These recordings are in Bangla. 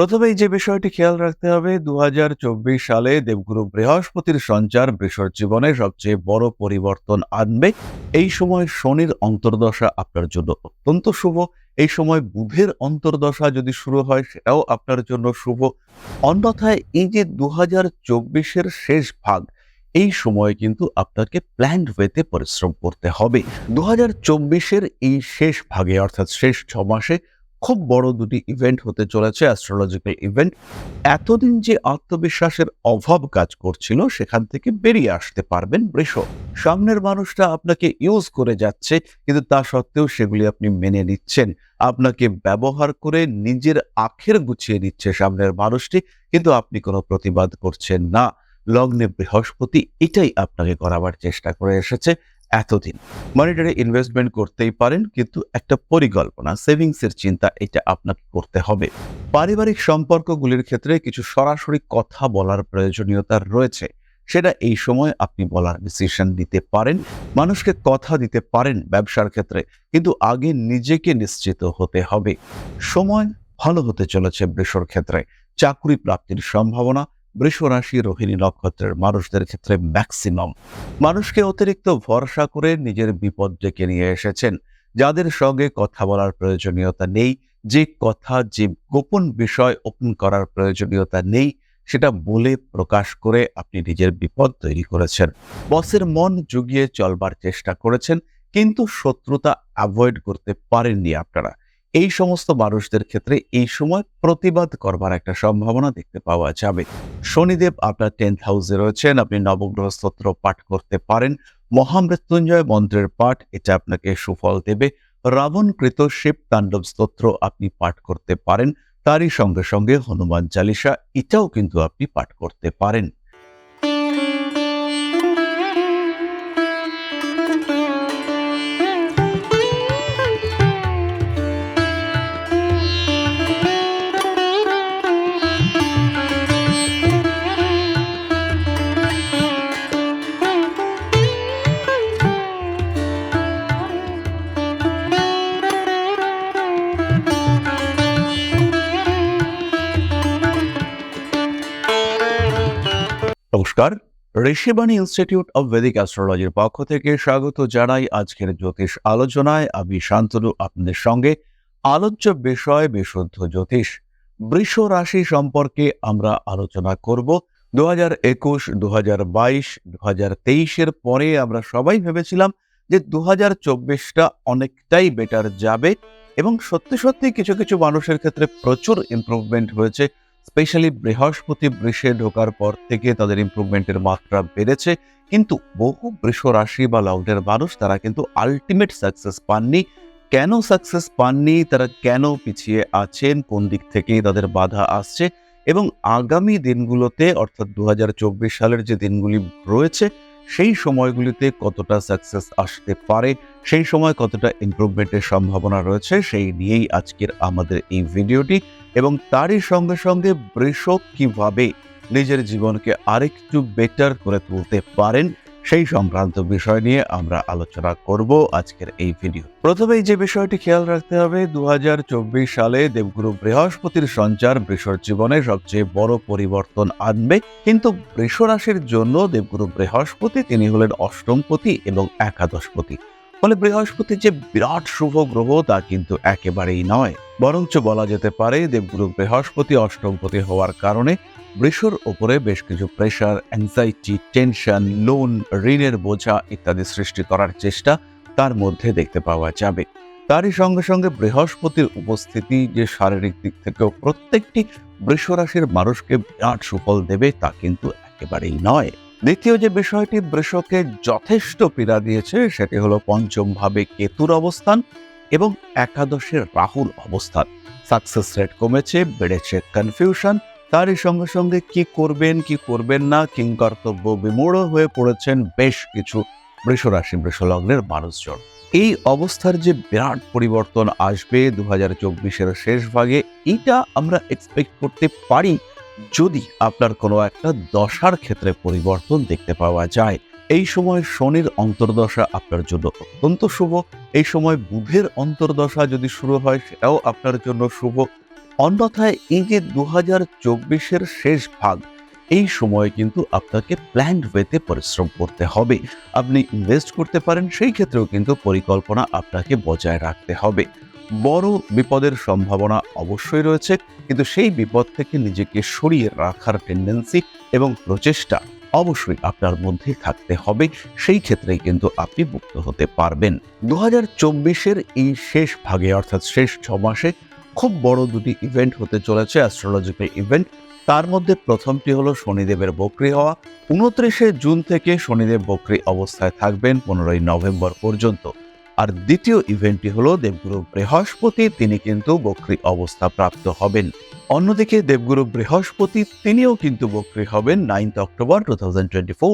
প্রথমেই যে বিষয়টি খেয়াল রাখতে হবে দু হাজার চব্বিশ সালে দেবগুরু বৃহস্পতির সঞ্চার বৃষর জীবনে সবচেয়ে বড় পরিবর্তন আনবে। এই সময় শনির অন্তর্দশা আপনার জন্য অত্যন্ত শুভ। এই সময় বুধের অন্তর্দশা যদি শুরু হয়, সেটাও আপনার জন্য শুভ। অন্যথায় এই যে দু হাজার শেষ ভাগ, এই সময় কিন্তু আপনাকে প্ল্যান্ড ওয়েতে পরিশ্রম করতে হবে। দু হাজার এই শেষ ভাগে, অর্থাৎ শেষ ছ মাসে খুব বড় দুটি ইভেন্ট হতে চলেছে অ্যাস্ট্রোলজিক্যাল ইভেন্ট এতদিন যে আত্মবিশ্বাসের অভাব কাজ করছিল, সেখান থেকে বেরিয়ে আসতে পারবেন বৃষ সামনের মানুষটা আপনাকে ইউজ করে যাচ্ছে, কিন্তু তা সত্ত্বেও সেগুলি আপনি মেনে নিচ্ছেন। আপনাকে ব্যবহার করে নিজের আখের গুছিয়ে নিচ্ছে সামনের মানুষটি, কিন্তু আপনি কোনো প্রতিবাদ করছেন না। লগ্নে বৃহস্পতি, এটাই আপনাকে করাবার চেষ্টা করে এসেছে। এতদিন। মনিটারি ইনভেস্টমেন্ট করতেই পারেন, কিন্তু একটা পরিকল্পনা সেভিংসের চিন্তা এটা আপনাকে করতে হবে। পারিবারিক সম্পর্কগুলির ক্ষেত্রে কিছু সরাসরি কথা বলার প্রয়োজনীয়তা রয়েছে। সেটা এই সময় আপনি বলার ডিসিশন দিতে পারেন, মানুষকে কথা দিতে পারেন ব্যবসার ক্ষেত্রে, কিন্তু আগে নিজেকে নিশ্চিত হতে হবে। সময় ভালো হতে চলেছে বৃষর ক্ষেত্রে, চাকরি প্রাপ্তির সম্ভাবনা বৃষ রাশি রোহিণী নক্ষত্রের মানুষদের ক্ষেত্রে ম্যাক্সিমাম মানুষকে অতিরিক্ত ভরসা করে নিজের বিপদ ডেকে নিয়ে এসেছেন। যাদের সঙ্গে কথা বলার প্রয়োজনীয়তা নেই, যে কথা, যে গোপন বিষয় ওপেন করার প্রয়োজনীয়তা নেই, সেটা বলে প্রকাশ করে আপনি নিজের বিপদ তৈরি করেছেন। বসের মন জুগিয়ে চলবার চেষ্টা করেছেন, কিন্তু শত্রুতা অ্যাভয়েড করতে পারেননি আপনারা। এই সমস্ত মানুষদের ক্ষেত্রে এই সময় প্রতিবাদ করবার একটা সম্ভাবনা দেখতে পাওয়া যাবে। শনিদেব আপনার টেন্থ হাউসে রয়েছেন, আপনি নবগ্রহ স্তোত্র পাঠ করতে পারেন। মহামৃত্যুঞ্জয় মন্ত্রের পাঠ, এটা আপনাকে সুফল দেবে। রাবণকৃত শিব তাণ্ডব স্তোত্র আপনি পাঠ করতে পারেন। তারই সঙ্গে সঙ্গে হনুমান চালিসা, এটাও কিন্তু আপনি পাঠ করতে পারেন। নমস্কার। ঋষিবাণী ইনস্টিটিউট অব ভেদিক অ্যাস্ট্রোলজির পক্ষ থেকে স্বাগত জানাই আজকের জ্যোতিষ আলোচনায়। আমি শান্তনু, আপনাদের সঙ্গে। আলোচ্য বিষয় বিশুদ্ধ জ্যোতিষ। বৃষ রাশি সম্পর্কে আমরা আলোচনা করব। দু হাজার একুশ দু হাজার বাইশ দু হাজার তেইশের পরে আমরা সবাই ভেবেছিলাম যে দু হাজার চব্বিশটা অনেকটাই বেটার যাবে। এবং সত্যি সত্যি কিছু কিছু মানুষের ক্ষেত্রে প্রচুর ইমপ্রুভমেন্ট হয়েছে। স্পেশালি বৃহস্পতি বৃষে ঢোকার পর থেকে তাদের ইমপ্রুভমেন্টের মাত্রা বেড়েছে। কিন্তু বহু বৃষ রাশি বা লগ্নের মানুষ তারা কিন্তু আলটিমেট সাকসেস পাননি। কেন সাকসেস পাননি? তারা কেন পিছিয়ে আছেন? কোন দিক থেকে তাদের বাধা আসছে? এবং আগামী দিনগুলোতে, অর্থাৎ দু হাজার চব্বিশ সালের যে দিনগুলি রয়েছে, সেই সময়গুলিতে কতটা সাকসেস আসতে পারে? সেই সময় কতটা ইমপ্রুভমেন্টের সম্ভাবনা রয়েছে? সেই নিয়েই আজকের আমাদের এই ভিডিওটি এবং তারই সঙ্গে সঙ্গে বৃষক কীভাবে নিজের জীবনকে আরেকটু বেটার করে তুলতে পারেন, সেই সংক্রান্ত বিষয় নিয়ে আমরা আলোচনা করব আজকের এই ভিডিও প্রথমেই যে বিষয়টি খেয়াল রাখতে হবে দু হাজার চব্বিশ সালে দেবগুরু বৃহস্পতির সঞ্চার বৃষর জীবনে সবচেয়ে বড় পরিবর্তন আনবে। কিন্তু বৃষ রাশির জন্য দেবগুরু বৃহস্পতি, তিনি হলেন অষ্টমপতি এবং একাদশপতি। ফলে বৃহস্পতি যে বিরাট শুভ গ্রহ, তা কিন্তু একেবারেই নয়। বরঞ্চ বলা যেতে পারে, দেবগুরু বৃহস্পতি অষ্টমপতি হওয়ার কারণে বৃষর ওপরে বেশ কিছু প্রেশার অ্যাংজাইটি টেনশন লোন ঋণের বোঝা ইত্যাদি সৃষ্টি করার চেষ্টা তার মধ্যে দেখতে পাওয়া যাবে। তারই সঙ্গে সঙ্গে বৃহস্পতির উপস্থিতি যে শারীরিক দিক থেকেও প্রত্যেকটি বৃষরাশির মানুষকে বিরাট সুফল দেবে, তা কিন্তু একেবারেই নয়। দ্বিতীয় যে বিষয়টি বৃষকে যথেষ্ট পীড়া দিয়েছে, সেটি হলো পঞ্চম ভাবে কেতুর অবস্থান এবং একাদশের রাহুল অবস্থান। সাকসেস রেট কমেছে, বেড়েছে কনফিউশন তারই সঙ্গে সঙ্গে কি করবেন কি করবেন না কিংকর্তব্য বিমূঢ় হয়ে পড়েছেন বেশ কিছু বৃষরাশি বৃষলগ্নের মানুষজন। এই অবস্থার যে বিরাট পরিবর্তন আসবে দু হাজার চব্বিশের শেষ ভাগে, এটা আমরা এক্সপেক্ট করতে পারি। যদি আপনার কোনো একটা দশার ক্ষেত্রে পরিবর্তন দেখতে পাওয়া যায়, এই সময় শনির অন্তর্দশা আপনার জন্য অত্যন্ত শুভ। এই সময় বুধের অন্তর্দশা যদি শুরু হয়, সেটাও আপনার জন্য শুভ। অন্যথায় এই যে দু হাজার চব্বিশের শেষ ভাগ, এই সময়ে কিন্তু আপনাকে প্ল্যান্ড ওয়েতে পরিশ্রম করতে হবে। আপনি ইনভেস্ট করতে পারেন, সেই ক্ষেত্রেও কিন্তু পরিকল্পনা আপনাকে বজায় রাখতে হবে। বড় বিপদের সম্ভাবনা অবশ্যই রয়েছে, কিন্তু সেই বিপদ থেকে নিজেকে সরিয়ে রাখার টেন্ডেন্সি এবং প্রচেষ্টা অবশ্যই আপনার মধ্যে থাকতে হবে। সেই ক্ষেত্রেই কিন্তু আপনি মুক্ত হতে পারবেন। দু হাজার চব্বিশের এই শেষ ভাগে, অর্থাৎ শেষ ছ মাসে খুব বড় দুটি ইভেন্ট হতে চলেছে অ্যাস্ট্রোলজিক্যাল ইভেন্ট তার মধ্যে প্রথমটি হলো শনিদেবের বক্রি হওয়া। উনত্রিশে জুন থেকে শনিদেব বক্রি অবস্থায় থাকবেন, পনেরোই নভেম্বর পর্যন্ত। আর দ্বিতীয় ইভেন্টটি হলো দেবগুরু বৃহস্পতি, তিনি কিন্তু বক্রি অবস্থা প্রাপ্ত হবেন। অন্যদিকে দেবগুরু বৃহস্পতি, তিনিও কিন্তু বক্রি হবেন নাইন্থ অক্টোবর টু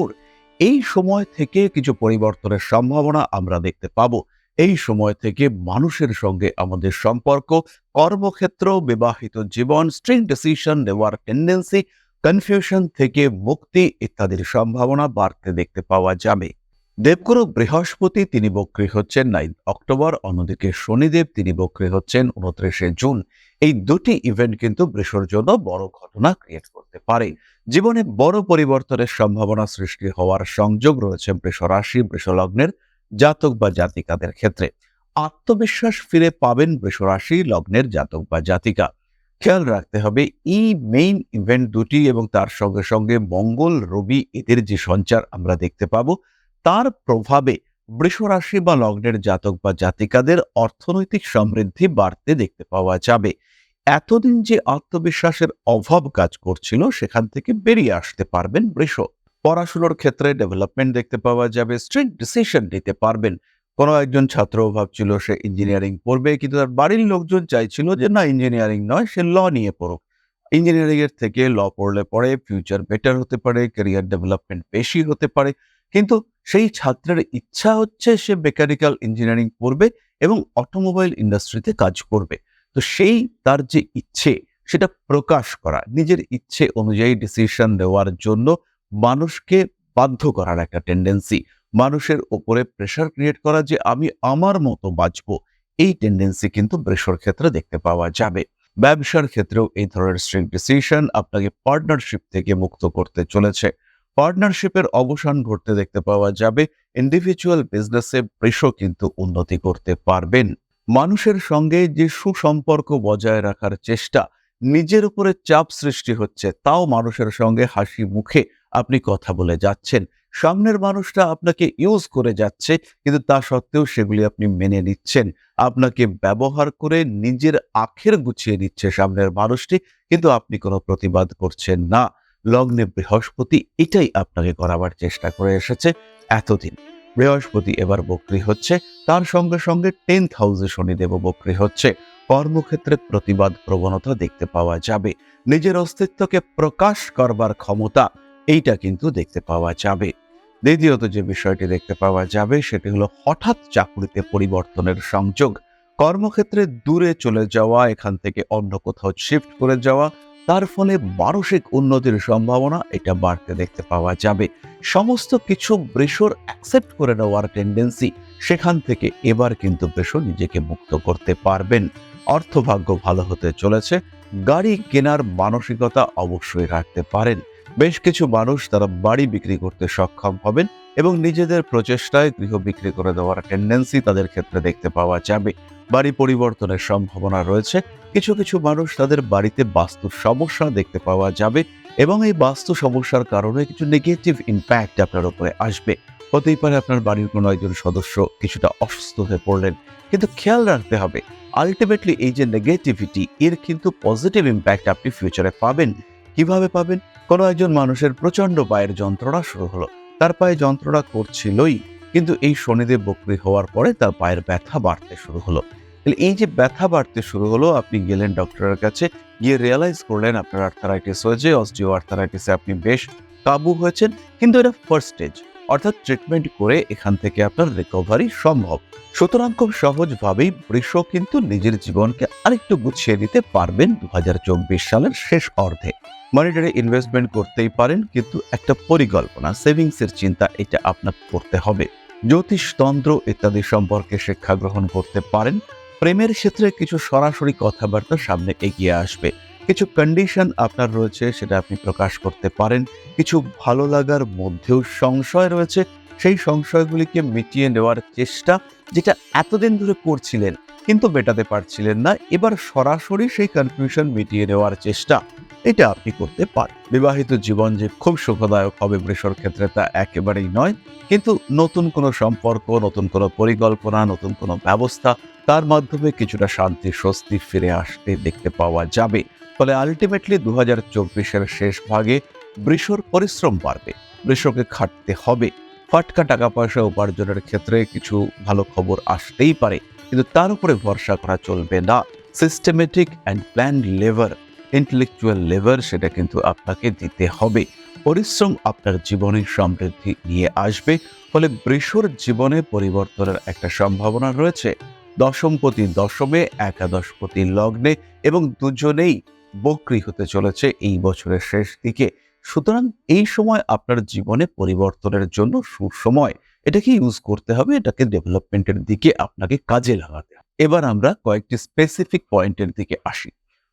এই সময় থেকে কিছু পরিবর্তনের সম্ভাবনা আমরা দেখতে পাবো। এই সময় থেকে মানুষের সঙ্গে আমাদের সম্পর্ক, কর্মক্ষেত্র, বিবাহিত জীবন স্ট্রিং ডিসিশন নেওয়ার টেন্ডেন্সি কনফিউশন থেকে মুক্তি ইত্যাদির সম্ভাবনা বাড়তে দেখতে পাওয়া যাবে। দেবগুরু বৃহস্পতি তিনি বক্রী হচ্ছেন নাইন অক্টোবর, অন্যদিকে শনিদেব তিনি বক্রী হচ্ছেন, উনত্রিশে জুন। এই দুটি ইভেন্ট কিন্তু বৃষর জন্য বড় ঘটনা ক্রিয়েট করতে পারে। জীবনে বড় পরিবর্তনের সম্ভাবনা সৃষ্টি হওয়ার সংযোগ রয়েছে বৃষ রাশি, বৃষ লগ্নের জাতক বা জাতিকাদের ক্ষেত্রে। আত্মবিশ্বাস ফিরে পাবেন বৃষ রাশি, লগ্নের জাতক বা জাতিকা। খেয়াল রাখতে হবে, এই মেইন ইভেন্ট দুটি এবং তার সঙ্গে সঙ্গে মঙ্গল, রবি এদের যে সঞ্চার আমরা দেখতে পাবো। তার প্রভাবে বৃষ রাশি বা লগ্নের জাতক বা জাতিকাদের অর্থনৈতিক সমৃদ্ধি বাড়তে দেখতে পাওয়া যাবে। এতদিন যে আত্মবিশ্বাসের অভাব কাজ করছিল, সেখান থেকে বেরিয়ে আসতে পারবেন বৃষ। পড়াশুনোর ক্ষেত্রে ডেভেলপমেন্ট দেখতে পাওয়া যাবে স্ট্রিক্ট ডিসিশন নিতে পারবেন। কোনো একজন ছাত্র ভাবছিল সে ইঞ্জিনিয়ারিং পড়বে, কিন্তু তার বাড়ির লোকজন চাইছিল যে, না ইঞ্জিনিয়ারিং নয়, সে ল নিয়ে পড়ুক। ইঞ্জিনিয়ারিং এর থেকে ল পড়লে পরে ফিউচার বেটার হতে পারে ক্যারিয়ার ডেভেলপমেন্ট বেশি হতে পারে। কিন্তু সেই ছাত্রের ইচ্ছা হচ্ছে সে মেকানিক্যাল ইঞ্জিনিয়ারিং পড়বে এবং অটোমোবাইল ইন্ডাস্ট্রিতে কাজ করবে। তো সেই তার যে ইচ্ছে, সেটা প্রকাশ করা, নিজের ইচ্ছে অনুযায়ী ডিসিশন দেওয়ার জন্য মানুষকে বাধ্য করার একটা টেন্ডেন্সি মানুষের ওপরে প্রেশার ক্রিয়েট করা যে আমি আমার মতো বাঁচবো, এই টেন্ডেন্সি কিন্তু বৃষর ক্ষেত্রে দেখতে পাওয়া যাবে। ব্যবসার ক্ষেত্রেও এই ধরনের স্ট্রিক্ট ডিসিশন আপনাকে পার্টনারশিপ থেকে মুক্ত করতে চলেছে। পার্টনারশিপের অবসান ঘটতে দেখতে পাওয়া যাবে। ইন্ডিভিজুয়াল বিজনেসে বৃষ কিন্তু উন্নতি করতে পারবেন। মানুষের সঙ্গে যে সুসম্পর্ক বজায় রাখার চেষ্টা, নিজের উপরে চাপ সৃষ্টি হচ্ছে, তাও মানুষের সঙ্গে হাসি মুখে আপনি কথা বলে যাচ্ছেন। সামনের মানুষটা আপনাকে ইউজ করে যাচ্ছে, কিন্তু তা সত্ত্বেও সেগুলি আপনি মেনে নিচ্ছেন। আপনাকে ব্যবহার করে নিজের আখের গুছিয়ে নিচ্ছে সামনের মানুষটি, কিন্তু আপনি কোনো প্রতিবাদ করছেন না। লগ্নে বৃহস্পতি এটাই আপনাকে করাবার চেষ্টা করে এসেছে এতদিন। বৃহস্পতি এবার বক্রি হচ্ছে, তার সঙ্গে সঙ্গে টেন্থ হাউসে শনিদেব বক্রি হচ্ছে। কর্মক্ষেত্রে প্রতিবাদ প্রবণতা দেখতে পাওয়া যাবে। নিজের অস্তিত্বকে প্রকাশ করবার ক্ষমতা এইটা কিন্তু দেখতে পাওয়া যাবে। দ্বিতীয়ত যে বিষয়টি দেখতে পাওয়া যাবে, সেটি হলো হঠাৎ চাকরিতে পরিবর্তনের সংযোগ। কর্মক্ষেত্রে দূরে চলে যাওয়া, এখান থেকে অন্য কোথাও শিফট করে যাওয়া তার ফলে মানসিক উন্নতির সম্ভাবনা এটা বাড়তে দেখতে পাওয়া যাবে। সমস্ত কিছু বৃষর অ্যাকসেপ্ট করে নেওয়ার টেন্ডেন্সি সেখান থেকে এবার কিন্তু বৃষ নিজেকে মুক্ত করতে পারবেন। অর্থভাগ্য ভালো হতে চলেছে, গাড়ি কেনার মানসিকতা অবশ্যই রাখতে পারেন। বেশ কিছু মানুষ তারা বাড়ি বিক্রি করতে সক্ষম হবেন এবং নিজেদের প্রচেষ্টায় গৃহ বিক্রি করে দেওয়ার টেন্ডেন্সি তাদের ক্ষেত্রে দেখতে পাওয়া যাবে। বাড়ি পরিবর্তনের সম্ভাবনা রয়েছে। কিছু কিছু মানুষ তাদের বাড়িতে বাস্তু সমস্যা দেখতে পাওয়া যাবে এবং এই বাস্তু সমস্যার কারণে কিছু নেগেটিভ ইম্প্যাক্ট আপনার উপরে আসবে। হতেই পারে আপনার বাড়ির কোনো একজন সদস্য কিছুটা অসুস্থ হয়ে পড়লেন, কিন্তু খেয়াল রাখতে হবে আলটিমেটলি এই যে নেগেটিভিটি এর কিন্তু পজিটিভ ইম্প্যাক্ট আপনি ফিউচারে পাবেন। কীভাবে পাবেন? কোনো একজন মানুষের প্রচণ্ড পায়ের যন্ত্রণা শুরু হলো। তার পায়ে যন্ত্রণা করছিলই, কিন্তু এই শনিদেব বক্রি হওয়ার পরে তার পায়ের ব্যথা বাড়তে শুরু হলো। তাহলে এই যে ব্যথা বাড়তে শুরু হলো, আপনি গেলেন ডক্টরের কাছে, গিয়ে রিয়েলাইজ করলেন আপনার আর্থারাইটিস হয়েছে অস্টিও আর্থারাইটিসে আপনি বেশ কাবু হয়েছেন, কিন্তু এটা ফার্স্ট স্টেজ অর্থাৎ ট্রিটমেন্ট করে এখান থেকে আপনার রিকভারি সম্ভব। সুতরাং খুব সহজভাবেই বৃষ কিন্তু নিজের জীবনকে আরেকটু গুছিয়ে নিতে পারবেন দু সালের শেষ অর্ধে। মনিটারি ইনভেস্টমেন্ট করতেই পারেন, কিন্তু একটা পরিকল্পনা সেভিংসের চিন্তা এটা আপনাকে করতে হবে। জ্যোতিষতন্ত্র ইত্যাদি সম্পর্কে শিক্ষা গ্রহণ করতে পারেন। প্রেমের ক্ষেত্রে কিছু সরাসরি কথাবার্তা সামনে এগিয়ে আসবে। কিছু কন্ডিশন আপনার রয়েছে সেটা আপনি প্রকাশ করতে পারেন। কিছু ভালো লাগার মধ্যেও সংশয় রয়েছে। সেই সংশয়গুলিকে মিটিয়ে নেওয়ার চেষ্টা যেটা এতদিন ধরে করছিলেন কিন্তু মেটাতে পারছিলেন না, এবার সরাসরি সেই কনফিউশন মিটিয়ে নেওয়ার চেষ্টা এটা আপনি করতে পারেন। বিবাহিত জীবন যে খুব সুখদায়ক হবে বৃষর ক্ষেত্রে তা একেবারেই নয়, কিন্তু নতুন কোনো সম্পর্ক, নতুন কোনো পরিকল্পনা, নতুন কোনো ব্যবস্থা, তার মাধ্যমে কিছুটা শান্তি, স্বস্তি ফিরে আসতে দেখতে পাওয়া যাবে। ফলে আলটিমেটলি দু হাজার চব্বিশের শেষ ভাগে বৃষর পরিশ্রম বাড়বে। বৃষকে খাটতে হবে। ফাটকা টাকা পয়সা উপার্জনের ক্ষেত্রে কিছু ভালো খবর আসতেই পারে, কিন্তু তার উপরে ভরসা করা চলবে না। Systematic and plan level intellectual level সেটা কিন্তু আপনাকে দিতে হবে। পরিশ্রম আপনার জীবনে সমৃদ্ধি নিয়ে আসবে, ফলে বৃষর জীবনে পরিবর্তনের একটা সম্ভাবনা রয়েছে। দশমপতি দশমে একাদশপতি লগ্নে এবং দুজনেই বক্রি হতে চলেছে এই বছরের শেষ দিকে। সুতরাং এই সময় আপনার জীবনে পরিবর্তনের জন্য সুসময় এটাকে ইউজ করতে হবে? এটাকে ডেভেলপমেন্টের দিকে আপনাকে কাজে লাগাতে হবে। এবার আমরা কয়েকটি স্পেসিফিক পয়েন্টের দিকে আসি।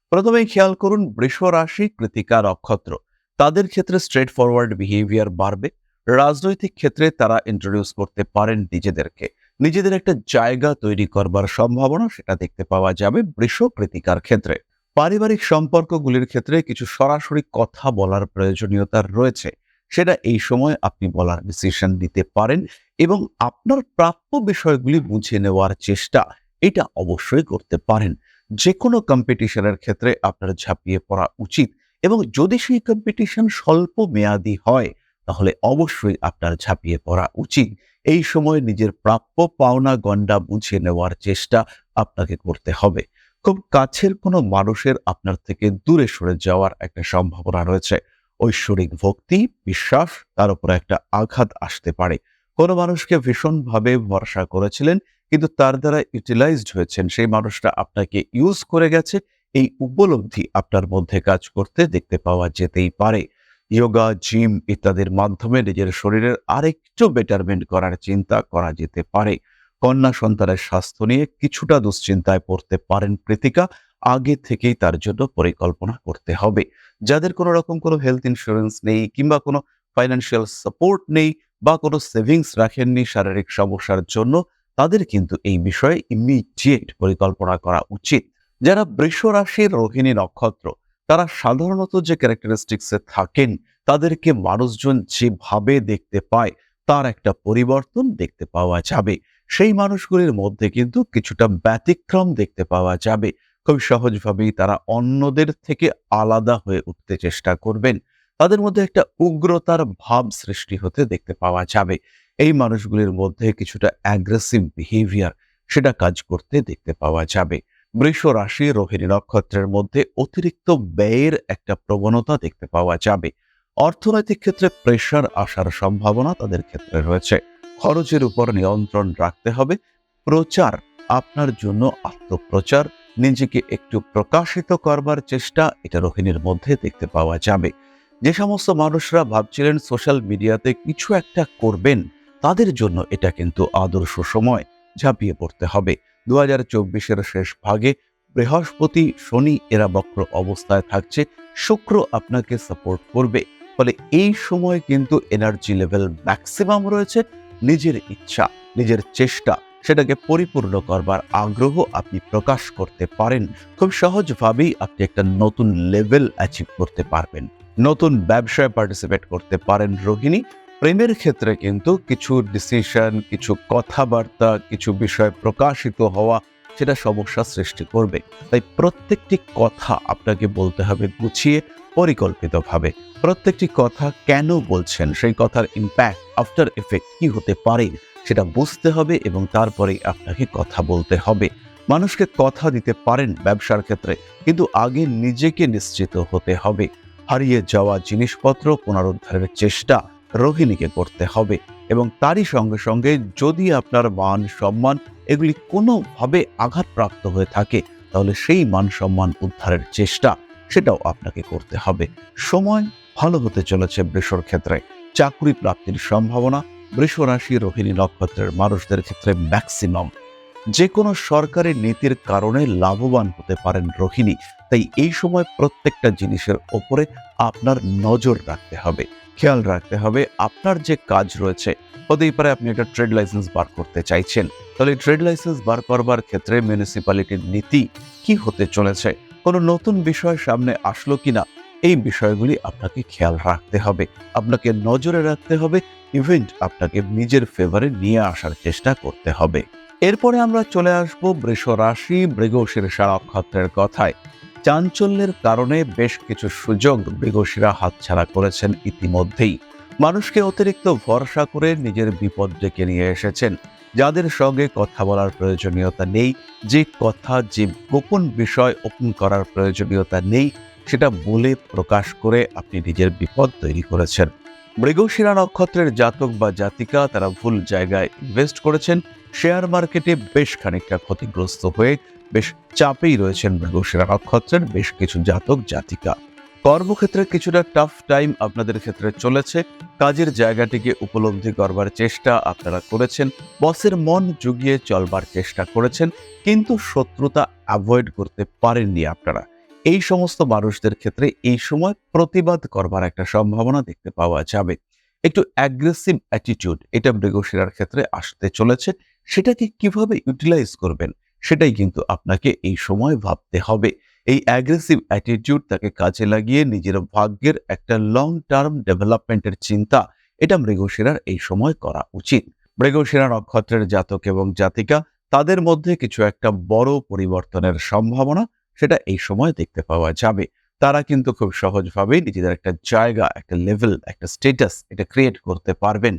প্রথমেই খেয়াল করুন, বৃষ রাশি, কৃতিকা, নক্ষত্র। তাদের ক্ষেত্রে স্ট্রেট ফরওয়ার্ড বিহেভিয়ার বাড়বে। রাজনৈতিক ক্ষেত্রে তারা ইন্ট্রোডিউস করতে পারেন নিজেদেরকে। নিজেদের একটা জায়গা তৈরি করবার সম্ভাবনা সেটা দেখতে পাওয়া যাবে বৃষ, কৃতিকার ক্ষেত্রে। পারিবারিক সম্পর্কগুলির ক্ষেত্রে কিছু সরাসরি কথা বলার প্রয়োজনীয়তা রয়েছে। সেটা এই সময় আপনি বলার ডিসিশন নিতে পারেন এবং আপনার প্রাপ্য বিষয়গুলি বুঝে নেওয়ার চেষ্টা এটা অবশ্যই করতে পারেন। যে কোনো কম্পিটিশনের ক্ষেত্রে আপনার ঝাঁপিয়ে পড়া উচিত এবং যদি সেই কম্পিটিশন স্বল্প মেয়াদি হয়, তাহলে অবশ্যই আপনার ঝাঁপিয়ে পড়া উচিত। এই সময় নিজের প্রাপ্য পাওনা গণ্ডা বুঝে নেওয়ার চেষ্টা আপনাকে করতে হবে। খুব কাছের কোনো মানুষের আপনার থেকে দূরে সরে যাওয়ার একটা সম্ভাবনা রয়েছে। ঐশ্বরিক ভক্তি, বিশ্বাস, তার উপর একটা আঘাত আসতে পারে। কোনো মানুষকে ভীষণভাবে ভরসা করেছিলেন, কিন্তু তার দ্বারা ইউটিলাইজড হয়েছেন। সেই মানুষটা আপনাকে ইউজ করে গেছে, এই উপলব্ধি আপনার মধ্যে কাজ করতে দেখতে পাওয়া যেতেই পারে। যোগা জিম ইত্যাদির মাধ্যমে নিজের শরীরের আরেকটু বেটারমেন্ট করার চিন্তা করা যেতে পারে। কন্যা সন্তানের স্বাস্থ্য নিয়ে কিছুটা দুশ্চিন্তায় পড়তে পারেন কৃতিকা। আগে থেকেই তার জন্য পরিকল্পনা করতে হবে। যাদের কোনো রকম কোনো হেলথ ইন্স্যুরেন্স নেই কিংবা কোনো ফাইন্যান্সিয়াল সাপোর্ট নেই বা কোনো সেভিংস রাখেননি শারীরিক সমস্যার জন্য, তাদের কিন্তু এই বিষয়ে ইমিডিয়েট পরিকল্পনা করা উচিত। যারা বৃষ রাশির রোহিণী নক্ষত্র, তারা সাধারণত যে ক্যারেক্টারিস্টিক্সে থাকেন, তাদেরকে মানুষজন যেভাবে দেখতে পায়, তার একটা পরিবর্তন দেখতে পাওয়া যাবে। সেই মানুষগুলির মধ্যে কিন্তু কিছুটা ব্যতিক্রম দেখতে পাওয়া যাবে। খুব সহজভাবেই তারা অন্যদের থেকে আলাদা হয়ে উঠতে চেষ্টা করবেন। তাদের মধ্যে একটা উগ্রতার ভাব সৃষ্টি হতে দেখতে পাওয়া যাবে। এই মানুষগুলির মধ্যে কিছুটা অ্যাগ্রেসিভ বিহেভিয়ার সেটা কাজ করতে দেখতে পাওয়া যাবে। বৃষ রাশি রোহিণী নক্ষত্রের মধ্যে অতিরিক্ত ব্যয়ের একটা প্রবণতা দেখতে পাওয়া যাবে। অর্থনৈতিক ক্ষেত্রে প্রেশার আসার সম্ভাবনা তাদের ক্ষেত্রে রয়েছে। খরচের উপর নিয়ন্ত্রণ রাখতে হবে। প্রচার আপনার জন্য আত্মপ্রচার। নিজেকে একটু প্রকাশিত করবার চেষ্টা এটা রোহিণীর মধ্যে দেখতে পাওয়া যাবে। যে সমস্ত মানুষরা ভাবছিলেন সোশ্যাল মিডিয়াতে কিছু একটা করবেন, তাদের জন্য এটা কিন্তু আদর্শ সময় ঝাঁপিয়ে পড়তে হবে। দু হাজার চব্বিশের শেষ ভাগে বৃহস্পতি শনি এরা বক্র অবস্থায় থাকছে, শুক্র আপনাকে সাপোর্ট করবে। ফলে এই সময় কিন্তু এনার্জি লেভেল ম্যাক্সিমাম রয়েছে। নিজের ইচ্ছা, নিজের চেষ্টা সেটাকে পরিপূর্ণ করবার আগ্রহ আপনি প্রকাশ করতে পারেন। খুব সহজভাবেই আপনি একটা নতুন লেভেল অ্যাচিভ করতে পারবেন। নতুন ব্যবসায় পার্টিসিপেট করতে পারেন রোহিণী। প্রেমের ক্ষেত্রে কিন্তু কিছু ডিসিশন কিছু কথাবার্তা, কিছু বিষয় প্রকাশিত হওয়া সেটা সমস্যা সৃষ্টি করবে। তাই প্রত্যেকটি কথা আপনাকে বলতে হবে, গুছিয়ে পরিকল্পিতভাবে। প্রত্যেকটি কথা কেন বলছেন? সেই কথার ইম্প্যাক্ট আফটার এফেক্ট কি হতে পারে সেটা বুঝতে হবে এবং তারপরেই আপনাকে কথা বলতে হবে। মানুষকে কথা দিতে পারেন ব্যবসার ক্ষেত্রে, কিন্তু আগে নিজেকে নিশ্চিত হতে হবে। হারিয়ে যাওয়া জিনিসপত্র পুনরুদ্ধারের চেষ্টা রোহিণীকে করতে হবে এবং তারই সঙ্গে সঙ্গে যদি আপনার মান সম্মান এগুলি কোনোভাবে আঘাতপ্রাপ্ত হয়ে থাকে, তাহলে সেই মান সম্মান উদ্ধারের চেষ্টা সেটাও আপনাকে করতে হবে। সময় ভালো হতে চলেছে বৃষর ক্ষেত্রে। চাকরি প্রাপ্তির সম্ভাবনা, বৃষ রাশি রোহিণী নক্ষত্রের মানুষদের ক্ষেত্রে ম্যাক্সিমাম যে কোনো সরকারি নীতির কারণে লাভবান হতে পারেন রোহিণী, তাই এই সময় প্রত্যেকটা জিনিসের ওপরে আপনার নজর রাখতে হবে। খেয়াল রাখতে হবে, আপনার যে কাজ রয়েছে, হতেই পারে আপনি একটা ট্রেড লাইসেন্স বার করতে চাইছেন। তাহলে ট্রেড লাইসেন্স বার করবার ক্ষেত্রে মিউনিসিপ্যালিটির নীতি কি হতে চলেছে? কোনো নতুন বিষয় সামনে আসলো কিনা, এই বিষয়গুলি আপনাকে খেয়াল রাখতে হবে। আপনাকে নজরে রাখতে হবে ইভেন্ট আপনাকে নিজের ফেভারে নিয়ে আসার চেষ্টা করতে হবে। এরপরে আমরা চলে আসব বৃষ রাশি মৃগশির নক্ষত্রের কথায়। চাঞ্চল্যের কারণে বেশ কিছু সুযোগ মৃগশিরা হাতছাড়া করেছেন ইতিমধ্যেই। মানুষকে অতিরিক্ত ভরসা করে নিজের বিপদ ডেকে নিয়ে এসেছেন। যাদের সঙ্গে কথা বলার প্রয়োজনীয়তা নেই, যে কথা, যে গোপন বিষয় ওপেন করার প্রয়োজনীয়তা নেই, সেটা বলে প্রকাশ করে আপনি নিজের বিপদ তৈরি করেছেন। মৃগশিরা নক্ষত্রের জাতক বা জাতিকা তারা ভুল জায়গায় ইনভেস্ট করেছেন। শেয়ার মার্কেটে বেশ খানিকটা ক্ষতিগ্রস্ত হয়ে বেশ চাপেই রয়েছেন মৃগশিরা নক্ষত্রের বেশ কিছু জাতক, জাতিকা। কর্মক্ষেত্রে কিছুটা টাফ টাইম আপনাদের ক্ষেত্রে চলেছে। কাজের জায়গাটিকে উপলব্ধি করবার চেষ্টা আপনারা করেছেন। বসের মন জুগিয়ে চলবার চেষ্টা করেছেন, কিন্তু শত্রুতা অ্যাভয়েড করতে পারেননি আপনারা। এই সমস্ত মানুষদের ক্ষেত্রে এই সময় প্রতিবাদ করবার একটা সম্ভাবনা দেখতে পাওয়া যাবে। একটু অ্যাগ্রেসিভ অ্যাটিটিউড এটা মৃগশিরার ক্ষেত্রে আসতে চলেছে। সেটাকে কীভাবে ইউটিলাইজ করবেন, সেটাই কিন্তু আপনাকে এই সময় ভাবতে হবে। এই অ্যাগ্রেসিভ অ্যাটিটিউড তাকে কাজে লাগিয়ে নিজের ভাগ্যের একটা লং টার্ম ডেভেলপমেন্টের চিন্তা এটা মৃগশিরার এই সময় করা উচিত। মৃগশিরা নক্ষত্রের জাতক এবং জাতিকা, তাদের মধ্যে কিছু একটা বড় পরিবর্তনের সম্ভাবনা সেটা এই সময় দেখতে পাওয়া যাবে। তারা কিন্তু খুব সহজভাবেই নিজেদের একটা জায়গা, একটা লেভেল একটা স্টেটাস এটা ক্রিয়েট করতে পারবেন।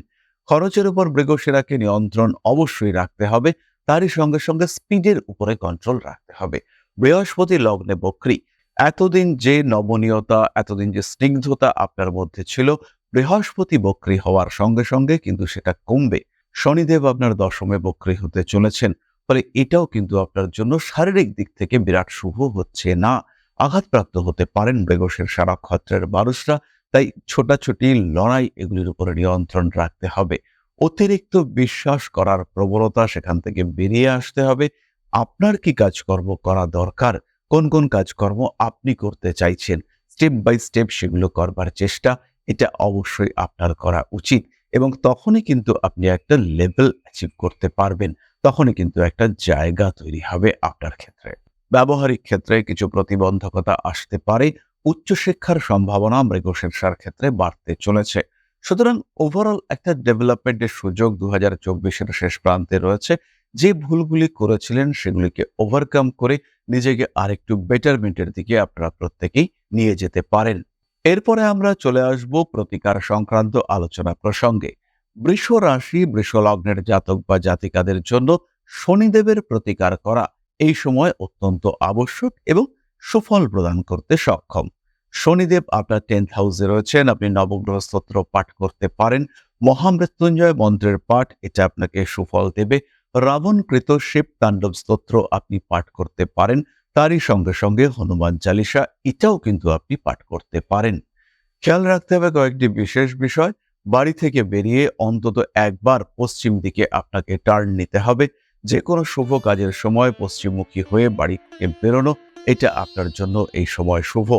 খরচের উপর মৃগশিরাকে নিয়ন্ত্রণ অবশ্যই রাখতে হবে, তারই সঙ্গে সঙ্গে স্পিডের উপরে কন্ট্রোল রাখতে হবে। বৃহস্পতি লগ্নে বক্রী। এতদিন যে নমনীয়তা, এতদিন যে স্নিগ্ধতা আপনার মধ্যে ছিল, বৃহস্পতি বক্রী হওয়ার সঙ্গে সঙ্গে কিন্তু সেটা কমবে। শনিদেব আপনার দশমে বক্রী হতে চলেছেন, ফলে এটাও কিন্তু আপনার জন্য শারীরিক দিক থেকে বিরাট শুভ হচ্ছে না। আঘাতপ্রাপ্ত হতে পারেন মৃগশের সারাক্ষত্রের মানুষরা, তাই ছোটাছুটি, লড়াই এগুলির উপরে নিয়ন্ত্রণ রাখতে হবে। অতিরিক্ত বিশ্বাস করার প্রবণতা সেখান থেকে বেরিয়ে আসতে হবে। আপনার কি কাজকর্ম করা দরকার? কোন কোন কাজকর্ম আপনি করতে চাইছেন? স্টেপ বাই স্টেপ সেগুলো করবার চেষ্টা, এটা অবশ্যই আপনার করা উচিত। এবং তখনই কিন্তু আপনি একটা লেভেল অ্যাচিভ করতে পারবেন। তখনই কিন্তু একটা জায়গা তৈরি হবে আপনার ক্ষেত্রে। ব্যবহারিক ক্ষেত্রে কিছু প্রতিবন্ধকতা আসতে পারে। উচ্চশিক্ষার সম্ভাবনা মৃগশিরসার ক্ষেত্রে বাড়তে চলেছে। সুতরাং ওভারঅল একটা ডেভেলপমেন্টের সুযোগ দু হাজার চব্বিশের শেষ প্রান্তে রয়েছে। যে ভুলগুলি করেছিলেন সেগুলিকে ওভারকাম করে নিজেকে আরেকটু বেটারমেন্টের দিকে আপনারা প্রত্যেকেই নিয়ে যেতে পারেন। এরপরে আমরা চলে আসব প্রতিকার সংক্রান্ত আলোচনা প্রসঙ্গে। বৃষ রাশি, বৃষ লগ্নের জাতক বা জাতিকাদের জন্য শনিদেবের প্রতিকার করা এই সময় অত্যন্ত আবশ্যক এবং সুফল প্রদান করতে সক্ষম। শনিদেব আপনার টেন্থ হাউসে রয়েছেন, আপনি নবগ্রহ স্তোত্র পাঠ করতে পারেন, মহামৃত্যুঞ্জয় মন্ত্রের পাঠ, এটা আপনাকে সুফল দেবে। রাবণকৃত শিব তাণ্ডব স্তোত্র আপনি পাঠ করতে পারেন, তারই সঙ্গে সঙ্গে হনুমান চালিসা এটাও কিন্তু আপনি পাঠ করতে পারেন। খেয়াল রাখতে হবে কয়েকটি বিশেষ বিষয়। বাড়ি থেকে বেরিয়ে অন্তত একবার পশ্চিম দিকে আপনাকে টার্ন নিতে হবে। যে কোনো শুভ কাজের সময় পশ্চিমমুখী হয়ে বাড়ি থেকে বেরোনো, এটা আপনার জন্য এই সময় শুভ।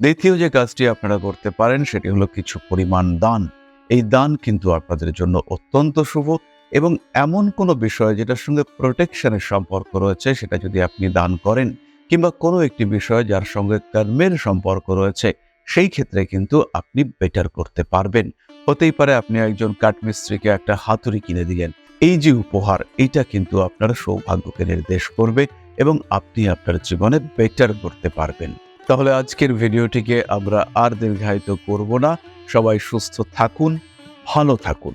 দ্বিতীয় যে কাজটি আপনারা করতে পারেন, সেটি হলো কিছু পরিমাণ দান। এই দান কিন্তু আপনাদের জন্য অত্যন্ত শুভ। এবং এমন কোনো বিষয় যেটার সঙ্গে প্রোটেকশনের সম্পর্ক রয়েছে, সেটা যদি আপনি দান করেন, কিংবা কোনো একটি বিষয় যার সঙ্গে কর্মের সম্পর্ক রয়েছে, সেই ক্ষেত্রে কিন্তু আপনি বেটার করতে পারবেন। হতেই পারে আপনি একজন কাঠমিস্ত্রিকে একটা হাতুড়ি কিনে দিলেন। এই যে উপহার এটা কিন্তু আপনার সৌভাগ্যকে নির্দেশ করবে এবং আপনি আপনার জীবনে বেটার করতে পারবেন। তাহলে আজকের ভিডিওটিকে আমরা আর দীর্ঘায়িত করব না। সবাই সুস্থ থাকুন, ভালো থাকুন।